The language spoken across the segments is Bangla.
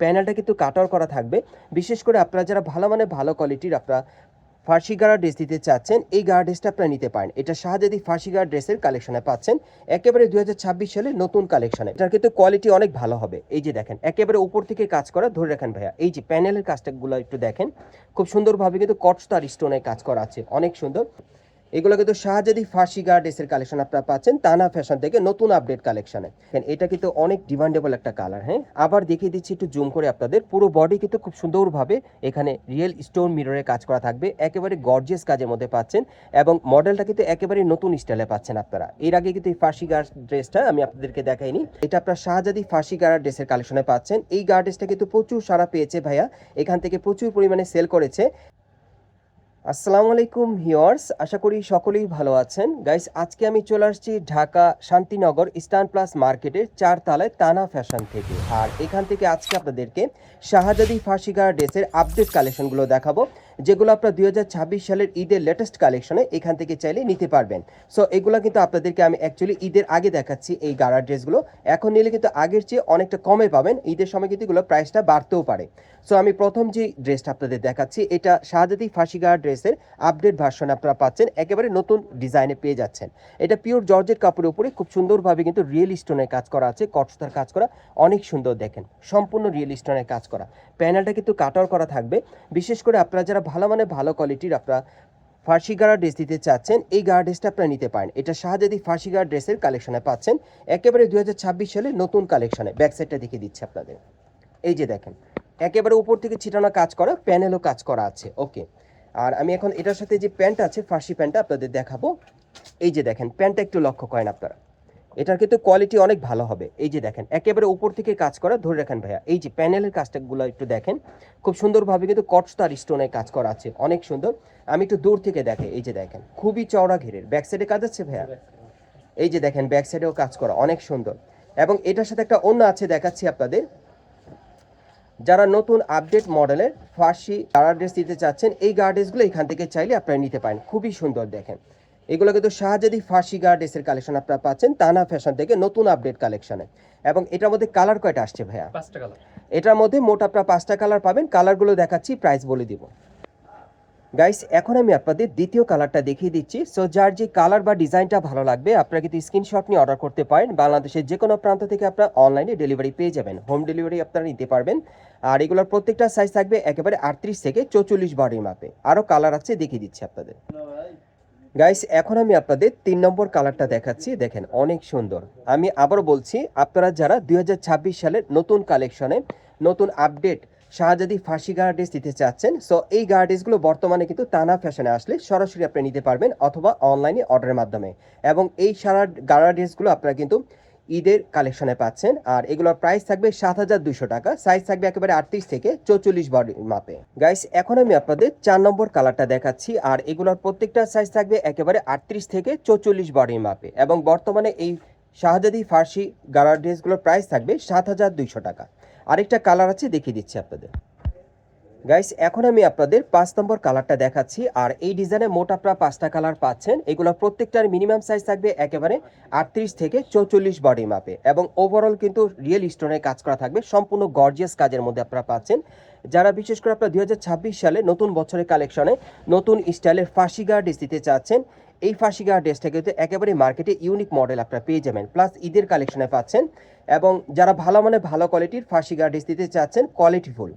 প্যানেলটা কিন্তু কাটার করা থাকবে। বিশেষ করে আপনারা যারা ভালো মানে ভালো কোয়ালিটির আপনারা ফার্সি গাড়া ড্রেস দিতে চাচ্ছেন, এই গাড়া ড্রেসটা আপনারা নিতে পারেন। এটা শাহজাদি ফার্সি গাড়া ড্রেসের কালেকশনে পাচ্ছেন, একেবারে দুই সালের নতুন কালেকশনে এটার কিন্তু কোয়ালিটি অনেক ভালো হবে। এই যে দেখেন, একেবারে উপর থেকে কাজ করা, ধরে রাখেন ভাইয়া। এই যে প্যানেলের কাজটাগুলো একটু দেখেন, খুব সুন্দরভাবে কিন্তু কটস্টার স্টোনের কাজ করা আছে। অনেক সুন্দর। এগুলো কিন্তু শাহজাদি গার্ড ড্রেসের কালেকশন আপনারা পাচ্ছেন তানা ফ্যাশন থেকে নতুন আপডেট কালেকশনে এটা কিন্তু অনেক ডিমান্ডেবল একটা কালার হ্যাঁ? আবার দেখিয়ে দিচ্ছি, একটু জুম করে আপনাদের। পুরো বডি কিন্তু খুব সুন্দরভাবে এখানে রিয়েল স্টোন মিররের কাজ করা থাকবে, একেবারে গর্জিয়াস কাজের মধ্যে পাচ্ছেন এবং মডেলটা কিন্তু একেবারে নতুন স্টাইলে পাচ্ছেন আপনারা। এর আগে কিন্তু এই ফার্সি গার্ড ড্রেসটা আমি আপনাদেরকে দেখাইনি, এটা আপনার শাহজাদি ফার্সি গার্ড ড্রেসের কালেকশনে পাচ্ছেন। এই গার্ড ড্রেসটা কিন্তু প্রচুর সারা পেয়েছে ভাইয়া, এখান থেকে প্রচুর পরিমাণে সেল করেছে। আসসালামু আলাইকুম হিয়ার্স আশা করি সকলেই ভালো আছেন। গাইস, আজকে আমি চলে আসছি ঢাকা শান্তিনগর স্টান প্লাস মার্কেটের চার তালায় তানা ফ্যাশন থেকে। আর এখান থেকে আজকে আপনাদেরকে শাহজাদি ফাঁসিগার ড্রেসের আপডেট কালেকশনগুলো দেখাবো। যেগুলো আপনার দুই হাজার ছাব্বিশ সালের ঈদের লেটেস্ট কালেকশনে এখান থেকে চাইলে নিতে পারবেন। সো এগুলো কিন্তু আপনাদেরকে আমি অ্যাকচুয়ালি ঈদের আগে দেখাচ্ছি এই গাড়া ড্রেসগুলো। এখন নিলে কিন্তু আগের চেয়ে অনেকটা কমে পাবেন। ঈদের সময় কিন্তু এগুলো প্রাইসটা বাড়তেও পারে। সো আমি প্রথম যে ড্রেসটা আপনাদের দেখাচ্ছি, এটা শাহজাদি ফার্সিগার ড্রেসের আপডেট ভার্সন আপনারা পাচ্ছেন। একেবারে নতুন ডিজাইনে পেয়ে যাচ্ছেন। এটা পিওর জর্জের কাপড়ের উপরে খুব সুন্দরভাবে কিন্তু রিয়েল স্টোনের কাজ করা আছে, কটস্তার কাজ করা, অনেক সুন্দর দেখেন। সম্পূর্ণ রিয়েল স্টোনের কাজ করা। প্যানেলটা কিন্তু কাটার করা থাকবে। বিশেষ করে আপনারা যারা ভালো মানে ভালো কোয়ালিটির আপনারা ফার্সি গাড়া ড্রেস দিতে চাচ্ছেন, এই গাড়া ড্রেসটা আপনারা নিতে পারেন। এটা শাহজাদি ফার্সি গাড়া ড্রেসের কালেকশনে পাচ্ছেন। একেবারে দু হাজার ছাব্বিশ সালে নতুন কালেকশনে ব্যাক সাইডটা দেখিয়ে দিচ্ছে আপনাদের। এই যে দেখেন, একেবারে উপর থেকে ছিটানো কাজ করা প্যানেলও কাজ করা আছে। ওকে আর আমি এখন এটার সাথে যে প্যান্ট আছে, ফার্সি প্যান্টটা আপনাদের দেখাবো। এই যে দেখেন প্যান্টটা একটু লক্ষ্য করেন আপনারা। এটার কিন্তু কোয়ালিটি অনেক ভালো হবে। এই যে দেখেন, একেবারে উপর থেকে কাজ করা, ধরে রাখেন ভাইয়া। এই যে প্যানেলের কাজটাগুলো একটু দেখেন, খুব সুন্দরভাবে কিন্তু কটস্টার স্টোনে কাজ করা আছে, অনেক সুন্দর। আমি একটু দূর থেকে দেখে, এই যে দেখেন, খুবই চওড়া ঘেরের। ব্যাক সাইডে কাজ আছে ভাইয়া? এই যে দেখেন ব্যাক সাইডেও কাজ করা, অনেক সুন্দর। এবং এটার সাথে একটা অন্য আছে, দেখাচ্ছি আপনাদের। যারা নতুন আপডেট মডেলের ফার্সি গার্ড ড্রেস দিতে চাচ্ছেন, এই গার্ড ড্রেসগুলো এখান থেকে চাইলে আপনারা নিতে পারেন। খুবই সুন্দর দেখেন। এগুলো কিন্তু শাহজাদি ফার্সি গার্ড ড্রেসের কালেকশন আপনারা পাচ্ছেন তানা ফ্যাশন থেকে নতুন আপডেট কালেকশনে এবং এটার মধ্যে কালার কয়টা আসছে ভাইয়া? পাঁচটা কালার এটার মধ্যে মোট আপনারা পাঁচটা কালার পাবেন কালারগুলো দেখাচ্ছি প্রাইস বলে দিব। গাইস এখন আমি আপনাদের দ্বিতীয় কালারটা দেখিয়ে দিচ্ছি। সো যার যে কালার বা ডিজাইনটা ভালো লাগবে আপনারা কিন্তু স্ক্রিনশট নিয়ে অর্ডার করতে পারেন। বাংলাদেশের যে কোনো প্রান্ত থেকে আপনারা অনলাইনে ডেলিভারি পেয়ে যাবেন। হোম ডেলিভারি আপনারা নিতে পারবেন। আর এগুলোর প্রত্যেকটা সাইজ থাকবে একেবারে আটত্রিশ থেকে চৌচল্লিশ বডির মাপে আরও কালার আছে দেখিয়ে দিচ্ছি আপনাদের। গাইস এখন আমি আপনাদের তিন নম্বর কালারটা দেখাচ্ছি। দেখেন, অনেক সুন্দর। আমি আবার বলছি, আপনারা যারা দুই হাজার ছাব্বিশ সালের নতুন কালেকশনে নতুন আপডেট শাহজাদি ফাঁসি গার্ডেস দিতে চাচ্ছেন সো এই গার্ডেসগুলো বর্তমানে কিন্তু তানা ফ্যাশনে আসলে সরাসরি আপনি নিতে পারবেন অথবা অনলাইনে অর্ডারের মাধ্যমে। এবং এই সারা গার্ডেসগুলো আপনারা কিন্তু ঈদের কালেকশনে পাচ্ছেন। আর এগুলোর প্রাইস থাকবে সাত হাজার দুশো টাকা। সাইজ থাকবে একেবারে আটত্রিশ থেকে চৌচল্লিশ বডি মাপে। গাইস এখন আমি আপনাদের চার নম্বর কালারটা দেখাচ্ছি। আর এগুলোর প্রত্যেকটা সাইজ থাকবে একেবারে আটত্রিশ থেকে চৌচল্লিশ বডির মাপে। এবং বর্তমানে এই শাহজাদি ফার্সি গাড়ার ড্রেসগুলোর প্রাইস থাকবে সাত হাজার দুইশো টাকা। আরেকটা কালার আছে, দেখিয়ে দিচ্ছি আপনাদের। গাইস এখন আমি আপনাদের পাঁচ নম্বর কালারটা দেখাচ্ছি, আর এই ডিজাইনে মোট আপনারা পাঁচটা কালার পাচ্ছেন। এগুলো প্রত্যেকটার মিনিমাম সাইজ থাকবে একেবারে আটত্রিশ থেকে চৌচল্লিশ বডি মাপে এবং ওভারঅল কিন্তু রিয়েল স্টোনের কাজ করা থাকবে, সম্পূর্ণ গর্জিয়াস কাজের মধ্যে আপনারা পাচ্ছেন। যারা বিশেষ করে আপনারা দু হাজার ছাব্বিশ সালে নতুন বছরের কালেকশনে নতুন স্টাইলের ফার্সি গার্ড দিতে চাচ্ছেন, এই ফার্সি গার্ড ড্রেসটা কিন্তু একেবারে মার্কেটে ইউনিক মডেল আপনারা পেয়ে যাবেন। প্লাস ঈদের কালেকশনে পাচ্ছেন। এবং যারা ভালো মানে ভালো কোয়ালিটির ফার্সি গার্ড দিতে চাচ্ছেন কোয়ালিটিফুল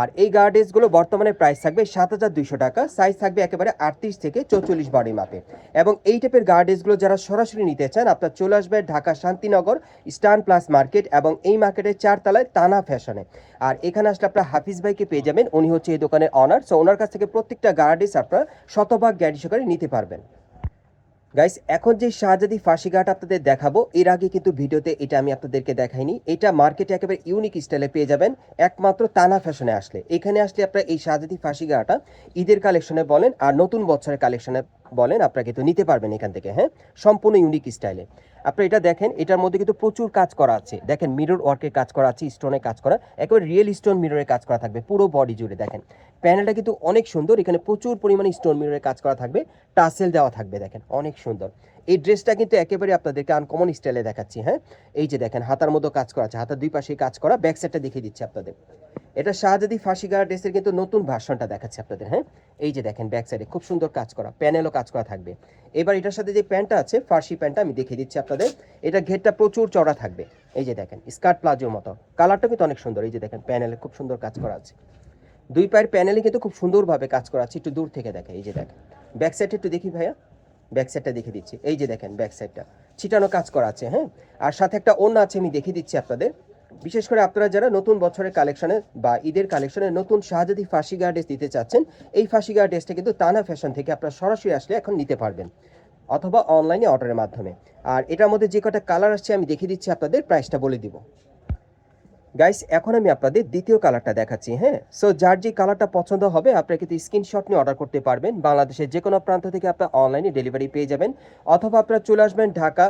আর এই গার্ডেসগুলো বর্তমানে প্রাইস থাকবে সাত হাজার দুইশো টাকা সাইজ থাকবে একেবারে আটত্রিশ থেকে চৌচল্লিশ বডি মাপে এবং এই টাইপের গার্ডেসগুলো যারা সরাসরি নিতে চান, আপনার চলে আসবে ঢাকা শান্তিনগর স্টান প্লাস মার্কেট এবং এই মার্কেটের চারতলায় তানা ফ্যাশনে আর এখানে আসলে আপনার হাফিজ ভাইকে পেয়ে যাবেন, উনি হচ্ছে এই দোকানের অনার সো ওনার কাছ থেকে প্রত্যেকটা গার্ডেস আপনারা শতভাগ গ্যারি সহকারে নিতে পারবেন। গাইস এখন যে শাহজাদি ফাঁসি ঘাট আপনাদের দেখাবো, এর আগে কিন্তু ভিডিওতে এটা আমি আপনাদেরকে দেখাইনি। এটা মার্কেটে একেবারে ইউনিক স্টাইলে পেয়ে যাবেন, একমাত্র তানা ফ্যাশনে আসলে। এখানে আসলে আপনারা এই শাহজাদি ফাঁসি ঘাটা ঈদের কালেকশনে বলেন আর নতুন বছরের কালেকশনে বলেন, আপনারা কিন্তু নিতে পারবেন এখান থেকে হ্যাঁ? সম্পূর্ণ ইউনিক স্টাইলে আপনারা এটা দেখেন, এটার মধ্যে কিন্তু প্রচুর কাজ করা আছে। দেখেন মিরর ওয়ার্কের কাজ করা আছে স্টোনের কাজ করা, একেবারে রিয়েল স্টোন মিররের কাজ করা থাকবে, পুরো বডি জুড়ে দেখেন। প্যানেলটা কিন্তু অনেক সুন্দর। এখানে প্রচুর পরিমাণে স্টোন মিররের কাজ করা থাকবে। টাসেল দেওয়া থাকবে দেখেন, অনেক সুন্দর। এই ড্রেসটা কিন্তু একেবারে আপনাদেরকে আনকমন স্টাইলে দেখাচ্ছি হ্যাঁ? এই যে দেখেন, হাতার মতো কাজ করা আছে, হাতার দুই পাশে কাজ করা ব্যাক সাইডটা দেখিয়ে দিচ্ছি আপনাদের। এটা শাহজাদি ফাঁসি গাড়া ড্রেসের কিন্তু নতুন ভার্সনটা দেখাচ্ছে আপনাদের হ্যাঁ? এই যে দেখেন ব্যাক সাইডে খুব সুন্দর কাজ করা প্যানেলও কাজ করা থাকবে। এবার এটার সাথে যে প্যান্টটা আছে, ফার্সি প্যান্টটা আমি দেখিয়ে দিচ্ছি আপনাদের। এটা ঘেরটা প্রচুর চড়া থাকবে। এই যে দেখেন স্কার্ট প্লাজোর মতো। কালারটা কিন্তু অনেক সুন্দর। এই যে দেখেন প্যানেলে খুব সুন্দর কাজ করা আছে। দুই পায়ের প্যানেলে কিন্তু খুব সুন্দরভাবে কাজ করা আছে। একটু দূর থেকে দেখে এই যে দেখেন। ব্যাক সাইডটা একটু দেখি ভাইয়া। ব্যাক সাইডটা দেখে দিচ্ছি। এই যে দেখেন ব্যাক সাইডটা ছিটানো কাজ করা আছে হ্যাঁ? আর সাথে একটা অন্য আছে, আমি দেখিয়ে দিচ্ছি আপনাদের। বিশেষ করে আপনারা যারা নতুন বছরের কালেকশনে বা ঈদের কালেকশনে নতুন শাহজাদি ফাঁসি গার্ড ড্রেস দিতে চাচ্ছেন, এই ফাঁসি গার্ড ড্রেসটা কিন্তু তানা ফ্যাশন থেকে আপনারা সরাসরি আসলে এখন নিতে পারবেন। অথবা অনলাইনে অর্ডারের মাধ্যমে। আর এটার মধ্যে যে কটা কালার আসছে, আমি দেখিয়ে দিচ্ছি আপনাদের প্রাইসটা বলে দিব। গাইস এখন আমি আপনাদের দ্বিতীয় কালারটা দেখাচ্ছি হ্যাঁ? সো যার যে কালারটা পছন্দ হবে আপনারা কিন্তু স্ক্রিনশট নিয়ে অর্ডার করতে পারবেন। বাংলাদেশের যে কোনো প্রান্ত থেকে আপনার অনলাইনে ডেলিভারি পেয়ে যাবেন। অথবা আপনারা চলে আসবেন Dhaka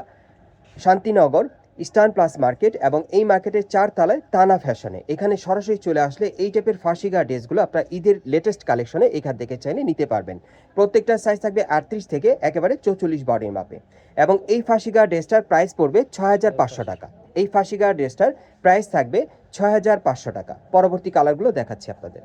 Shantinagar. Eastern plus market এবং এই মার্কেটের চার তলায় তানা ফ্যাশনে এখানে সরাসরি চলে আসলে এই টাইপের ফাঁসিগা ড্রেসগুলো আপনার ঈদের লেটেস্ট কালেকশনে এখান থেকে চাইলে নিতে পারবেন। প্রত্যেকটা সাইজ থাকবে আটত্রিশ থেকে একেবারে চৌচল্লিশ বডির মাপে। এবং এই ফাঁসিগা ড্রেসটার প্রাইস পড়বে ছয় হাজার পাঁচশো টাকা। এই ফাঁসিগা ড্রেসটার প্রাইস থাকবে ছয় হাজার পাঁচশো টাকা। পরবর্তী কালারগুলো দেখাচ্ছি আপনাদের।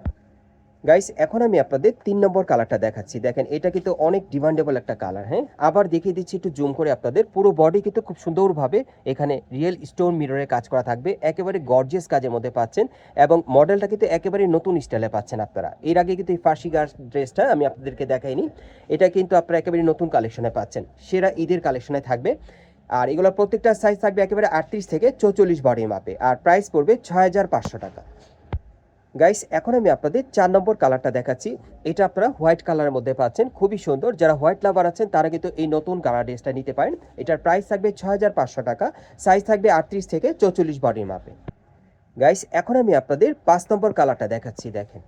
গাইস এখন আমি আপনাদের তিন নম্বর কালারটা দেখাচ্ছি। দেখেন, এটা কিন্তু অনেক ডিমান্ডেবল একটা কালার হ্যাঁ? আবার দেখিয়ে দিচ্ছি একটু জুম করে আপনাদের। পুরো বডি কিন্তু খুব সুন্দরভাবে এখানে রিয়েল স্টোন মিররের কাজ করা থাকবে। একেবারে গর্জিয়াস কাজের মধ্যে পাচ্ছেন এবং মডেলটা কিন্তু একেবারে নতুন স্টাইলে পাচ্ছেন আপনারা। এর আগে কিন্তু এই ফার্সি গাছ ড্রেসটা আমি আপনাদেরকে দেখাইনি। এটা কিন্তু আপনারা একেবারে নতুন কালেকশনে পাচ্ছেন। সেরা ঈদের কালেকশনে থাকবে। আর এগুলোর প্রত্যেকটা সাইজ থাকবে একেবারে আটত্রিশ থেকে চৌচল্লিশ বডির মাপে আর প্রাইস পড়বে ছয় হাজার পাঁচশো টাকা। গাইস এখন আমি আপনাদের চার নম্বর কালারটা দেখাচ্ছি। এটা আপনারা হোয়াইট কালারের মধ্যে পাচ্ছেন। খুবই সুন্দর। যারা হোয়াইট লাভার আছেন, তারা কিন্তু এই নতুন কালার ড্রেসটা নিতে পারেন। এটার প্রাইস থাকবে ছ টাকা। সাইজ থাকবে আটত্রিশ থেকে চৌচল্লিশ বডির মাপে গাইস এখন আমি আপনাদের পাঁচ নম্বর কালারটা দেখাচ্ছি, দেখেন।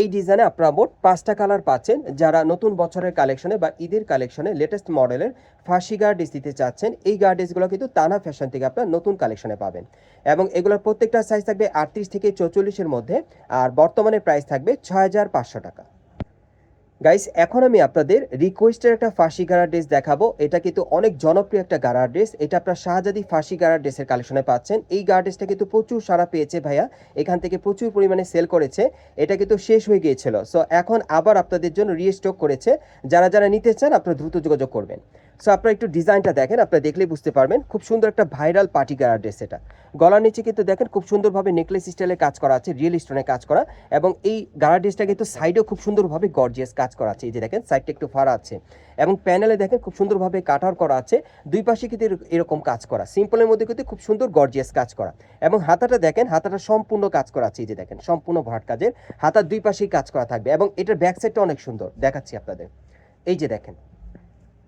এই ডিজাইনে আপনারা মোট পাঁচটা কালার পাচ্ছেন, যারা নতুন বছরের কালেকশনে বা ঈদের কালেকশনে লেটেস্ট মডেলের ফাঁসি গার্ডেস দিতে চাচ্ছেন, এই গার্ডেসগুলো কিন্তু তানা ফ্যাশন থেকে আপনারা নতুন কালেকশনে পাবেন। এবং এগুলোর প্রত্যেকটা সাইজ থাকবে আটত্রিশ থেকে চৌচল্লিশের মধ্যে, আর বর্তমানে প্রাইস থাকবে ছয় হাজার পাঁচশো টাকা। গাইস এখন আমি আপনাদের রিকোয়েস্টের একটা ফাঁসি গাড়া ড্রেস দেখাবো। এটা কিন্তু অনেক জনপ্রিয় একটা গাড়া ড্রেস এটা আপনার শাহজাদি ফাঁসি গাড়া ড্রেসের কালেকশনে পাচ্ছেন। এই গাড়া ড্রেসটা কিন্তু প্রচুর সারা পেয়েছে ভাইয়া। এখান থেকে প্রচুর পরিমাণে সেল করেছে। এটা কিন্তু শেষ হয়ে গিয়েছিল। সো এখন আবার আপনাদের জন্য রিস্টক করেছে। যারা যারা নিতে চান, আপনারা দ্রুত যোগাযোগ করবেন। সো আপনারা একটু ডিজাইনটা দেখেন, আপনারা দেখলেই বুঝতে পারবেন। খুব সুন্দর একটা ভাইরাল পার্টি গাড়া ড্রেস এটা। গলার নিচে কিন্তু দেখেন, খুব সুন্দরভাবে নেকলেস স্টাইলে কাজ করা আছে, রিয়েল স্টোনে কাজ করা। এবং এই গাড়া ড্রেসটা কিন্তু সাইডেও খুব সুন্দরভাবে গর্জিয়াস কাজ করা আছে। এই যে দেখেন, সাইডটা একটু ফাড়া আছে। এবং প্যানেলে দেখেন, খুব সুন্দরভাবে কাটার করা আছে। দুই পাশে কিন্তু এরকম কাজ করা। সিম্পলের মধ্যে কিন্তু খুব সুন্দর গর্জিয়াস কাজ করা। এবং হাতাটা দেখেন, হাতাটা সম্পূর্ণ কাজ করা আছে। এই যে দেখেন, সম্পূর্ণ ভরাট কাজের। হাতার দুই পাশেই কাজ করা থাকবে। এবং এটার ব্যাক সাইডটা অনেক সুন্দর। দেখাচ্ছি আপনাদের। এই যে দেখেন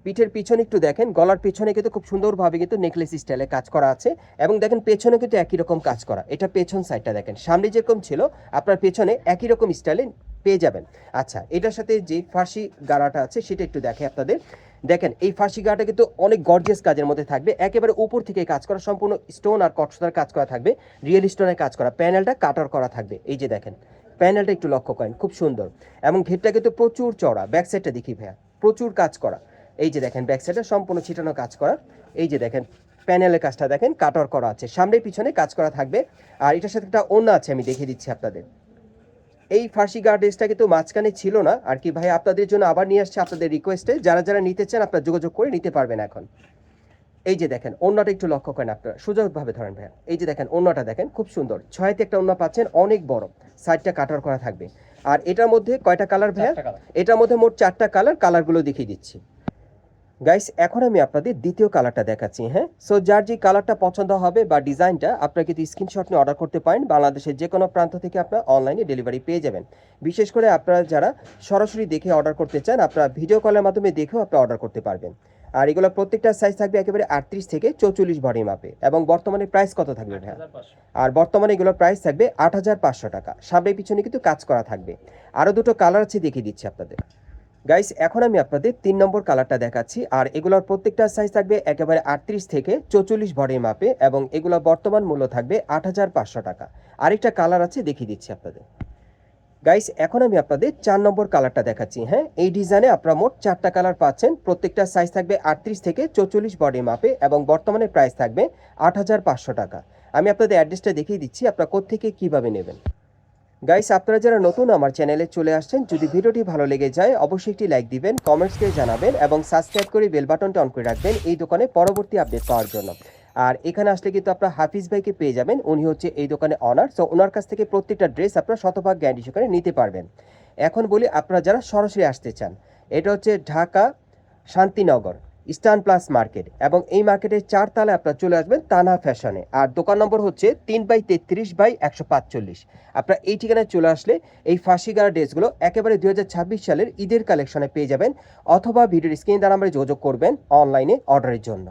পিঠের পিছনে একটু দেখেন, গলার পেছনে কিন্তু খুব সুন্দরভাবে কিন্তু নেকলেস স্টাইলে কাজ করা আছে এবং দেখেন পেছনে কিন্তু একই রকম কাজ করা। এটা পেছন সাইডটা দেখেন। সামনে যেরকম ছিল, আপনার পেছনে একই রকম স্টাইলে পেয়ে যাবেন। আচ্ছা এটার সাথে যে ফার্সি গাড়াটা আছে, সেটা একটু দেখে আপনাদের। দেখেন, এই ফার্সি গাড়াটা কিন্তু অনেক গর্জিয়াস কাজের মধ্যে থাকবে। একেবারে উপর থেকে কাজ করা, সম্পূর্ণ স্টোন আর কটসদার কাজ করা থাকবে। রিয়েল স্টোনের কাজ করা। প্যানেলটা কাটার করা থাকবে। এই যে দেখেন প্যানেলটা একটু লক্ষ্য করেন, খুব সুন্দর। এবং ঘেরটা কিন্তু প্রচুর চড়া ব্যাক সাইডটা দেখি ভাইয়া, প্রচুর কাজ করা। এই যে দেখেন ব্যাক সাইডে সম্পূর্ণ ছিটানো কাজ করা। এই যে দেখেন প্যানেলের কাজটা দেখেন কাটার করা আছে। সামনে পিছনে কাজ করা থাকবে। আর এটার সাথে একটা অন্য আছে আমি দেখিয়ে দিচ্ছি আপনাদের। এই ফার্সি গার্ডেসটা কিন্তু মাঝখানে ছিল না। আর কি ভাই আপনাদের জন্য আবার নিয়ে আসছে আপনাদের রিকোয়েস্টে যারা যারা নিতে চান আপনারা যোগাযোগ করে নিতে পারবেন এখন। এই যে দেখেন অন্যটা একটু লক্ষ্য করেন আপনারা। সুযোগভাবে ধরেন ভাইয়া। এই যে দেখেন অন্যটা দেখেন খুব সুন্দর। ছয়তে একটা অন্য পাচ্ছেন অনেক বড়। সাইডটা কাটার করা থাকবে। আর এটার মধ্যে কয়টা কালার ভাইয়া? এটার মধ্যে মোট চারটা কালার কালারগুলো দেখিয়ে দিচ্ছি। গাইস এখন আমি আপনাদের দ্বিতীয় কালারটা দেখাচ্ছি হ্যাঁ? সো যার যে কালারটা পছন্দ হবে বা ডিজাইনটা আপনারা কিন্তু স্ক্রিনশট নিয়ে অর্ডার করতে পারেন। বাংলাদেশের যে কোনো প্রান্ত থেকে আপনারা অনলাইনে ডেলিভারি পেয়ে যাবেন। বিশেষ করে আপনারা যারা সরাসরি দেখে অর্ডার করতে চান আপনারা ভিডিও কলের মাধ্যমে দেখেও আপনারা অর্ডার করতে পারবেন। আর এগুলো প্রত্যেকটা সাইজ থাকবে একেবারে আটত্রিশ থেকে চৌচল্লিশ ভরি মাপে এবং বর্তমানে প্রাইস কত থাকবে ভাইয়া? আর বর্তমানে এগুলোর প্রাইস থাকবে আট হাজার পাঁচশো টাকা। সামনে পিছনে কিন্তু কাজ করা থাকবে। আরও দুটো কালার আছে দেখিয়ে দিচ্ছি আপনাদের। গাইস এখন আমি আপনাদের তিন নম্বর কালারটা দেখাচ্ছি। আর এগুলোর প্রত্যেকটা সাইজ থাকবে একেবারে আটত্রিশ থেকে চৌচল্লিশ বডির মাপে এবং এগুলো বর্তমান মূল্য থাকবে আট হাজার পাঁচশো টাকা। আরেকটা কালার আছে, দেখিয়ে দিচ্ছি আপনাদের। গাইস এখন আমি আপনাদের চার নম্বর কালারটা দেখাচ্ছি। হ্যাঁ এই ডিজাইনে আপনারা মোট চারটা কালার পাচ্ছেন। প্রত্যেকটা সাইজ থাকবে আটত্রিশ থেকে চৌচল্লিশ বডির মাপে এবং বর্তমানে প্রাইস থাকবে আট হাজার পাঁচশো টাকা। আমি আপনাদের অ্যাড্রেসটা দেখিয়ে দিচ্ছি, আপনারা কোত্থেকে কীভাবে নেবেন। গাইস আপনারা যারা নতুন আমার চ্যানেলে চলে আসছেন, যদি ভিডিওটি ভালো লেগে যায়, অবশ্যই একটি লাইক দিবেন কমেন্টস করে জানাবেন এবং সাবস্ক্রাইব করে বেল বাটনটা অন করে রাখবেন এই দোকানে পরবর্তী আপডেট পাওয়ার জন্য। আর এখানে আসলে কিন্তু আপনারা হাফিজ ভাইকে পেয়ে যাবেন, উনি হচ্ছে এই দোকানে অনার সো ওনার কাছ থেকে প্রত্যেকটা ড্রেস আপনারা শতভাগ গ্যারান্টি সহকারে নিতে পারবেন। এখন বলি আপনারা যারা সরাসরি আসতে চান, এটা হচ্ছে Dhaka Shantinagar. Eastern plus market এবং এই মার্কেটের চারতলায় আপনারা চলে আসবেন তানা ফ্যাশনে আর দোকান নম্বর হচ্ছে তিন বাই তেত্রিশ বাই একশো পাঁচচল্লিশ। আপনারা এই ঠিকানায় চলে আসলে এই ফাঁসি গাড়া ড্রেসগুলো একেবারে দু হাজার ছাব্বিশ সালের ঈদের কালেকশনে পেয়ে যাবেন অথবা ভিডিওর স্ক্রিন দ্বারা আমরা যোগাযোগ করবেন অনলাইনে অর্ডারের জন্য।